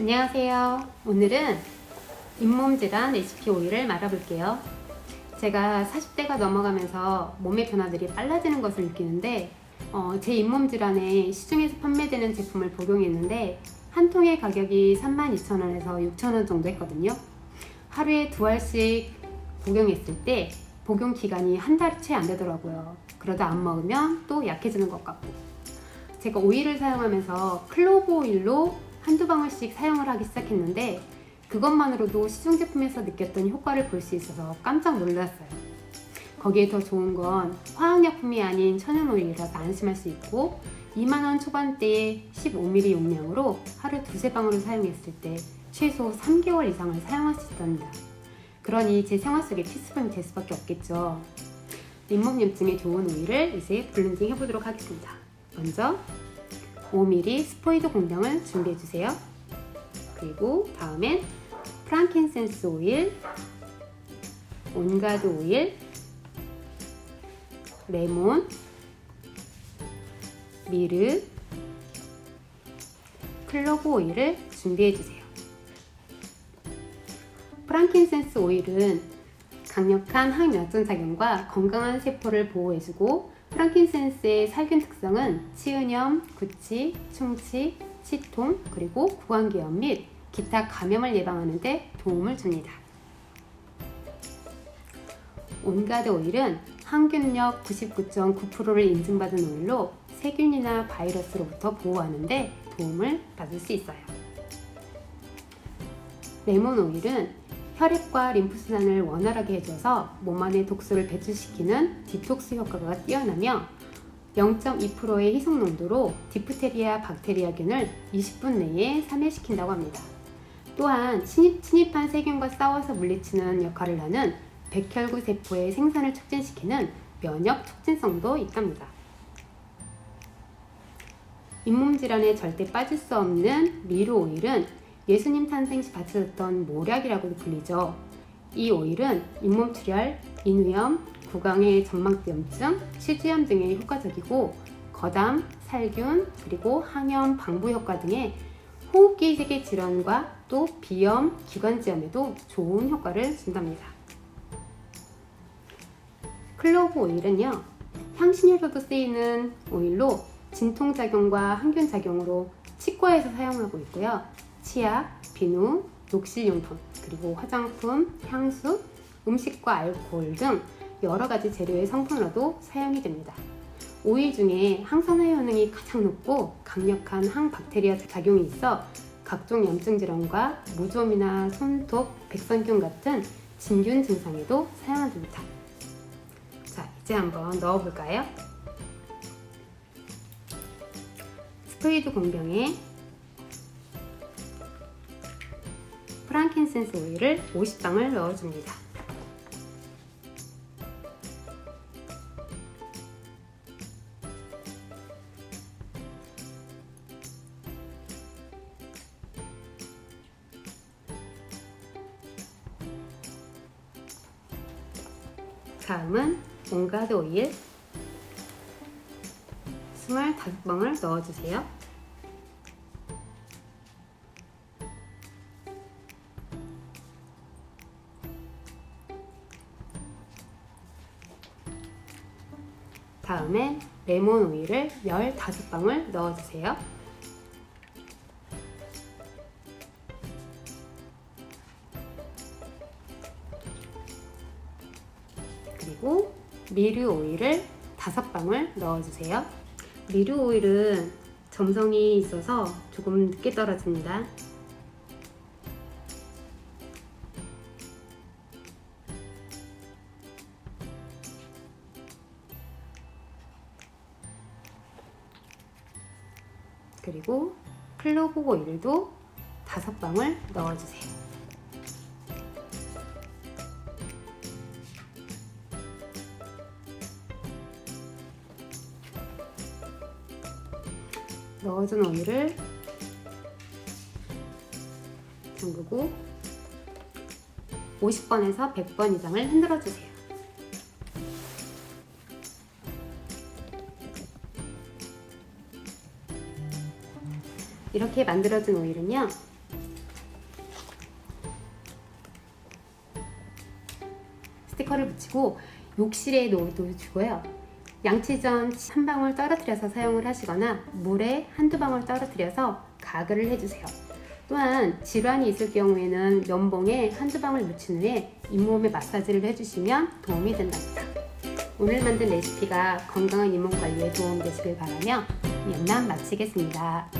안녕하세요. 오늘은 잇몸 질환 레시피 오일을 말아볼게요. 제가 40대가 넘어가면서 몸의 변화들이 빨라지는 것을 느끼는데 어, 제 잇몸 질환에 시중에서 판매되는 제품을 복용했는데 한 통의 가격이 32,000원에서 6,000원 정도 했거든요. 하루에 두 알씩 복용했을 때 복용 기간이 한 달이 채 안 되더라고요. 그러다 안 먹으면 또 약해지는 것 같고. 제가 오일을 사용하면서 클로브 오일로 한두 방울씩 사용을 하기 시작했는데 그것만으로도 시중 제품에서 느꼈던 효과를 볼 수 있어서 깜짝 놀랐어요. 거기에 더 좋은 건 화학약품이 아닌 천연 오일이라서 안심할 수 있고 2만원 초반대에 15ml 용량으로 하루 두세 방울을 사용했을 때 최소 3개월 이상을 사용할 수 있답니다. 그러니 제 생활 속에 필수품이 될 수밖에 없겠죠. 잇몸염증에 좋은 오일을 이제 블렌딩 해보도록 하겠습니다. 먼저 5mm 스포이드 공병을 준비해 주세요. 그리고 다음엔 프랑킨센스 오일, 온가드 오일, 레몬, 미르, 클로브 오일을 준비해 주세요. 프랑킨센스 오일은 강력한 항염증 작용과 건강한 세포를 보호해주고 프랑킨센스의 살균 특성은 치은염, 구취, 충치, 치통, 그리고 구강기염 및 기타 감염을 예방하는 데 도움을 줍니다. 온가드 오일은 항균력 99.9%를 인증받은 오일로 세균이나 바이러스로부터 보호하는데 도움을 받을 수 있어요. 레몬 오일은 혈액과 림프순환을 원활하게 해줘서 몸 안의 독소를 배출시키는 디톡스 효과가 뛰어나며 0.2%의 희석 농도로 디프테리아 박테리아균을 20분 내에 사멸시킨다고 합니다. 또한 침입, 침입한 세균과 싸워서 물리치는 역할을 하는 백혈구 세포의 생산을 촉진시키는 면역 촉진성도 있답니다. 잇몸 질환에 절대 빠질 수 없는 미루 오일은 예수님 탄생 시 바쳐졌던 모략이라고도 불리죠. 이 오일은 잇몸 출혈, 인후염, 구강의 점막염증, 치주염 등에 효과적이고 거담, 살균, 그리고 항염, 방부 효과 등의 호흡기 세계 질환과 또 비염, 기관지염에도 좋은 효과를 준답니다. 클로브 오일은요, 향신료로도 쓰이는 오일로 진통작용과 항균작용으로 치과에서 사용하고 있고요. 치약, 비누, 녹실용품, 그리고 화장품, 향수, 음식과 알코올 등 여러 가지 재료의 성분으로도 사용이 됩니다. 오일 중에 항산화 효능이 가장 높고 강력한 항박테리아 작용이 있어 각종 염증 질환과 무좀이나 손톱, 백선균 같은 진균 증상에도 사용됩니다. 자, 이제 한번 넣어볼까요? 스프레이드 공병에 프랑킨센스 오일을 50방울 넣어줍니다. 다음은 온가드 오일 25방울 넣어주세요. 다음에 레몬 오일을 15방울 넣어주세요. 그리고 미르 오일을 5방울 넣어주세요. 미르 오일은 점성이 있어서 조금 늦게 떨어집니다. 그리고 클로브 오일도 5방울 넣어주세요. 넣어준 오일을 잠그고 50번에서 100번 이상을 흔들어 주세요. 이렇게 만들어진 오일은요. 스티커를 붙이고 욕실에 놓아주고요. 양치전 한 방울 떨어뜨려서 사용을 하시거나 물에 한두 방울 떨어뜨려서 가글을 해주세요. 또한 질환이 있을 경우에는 면봉에 한두 방울 묻힌 후에 잇몸에 마사지를 해주시면 도움이 된답니다. 오늘 만든 레시피가 건강한 잇몸 관리에 도움되시길 바라며 연남 마치겠습니다.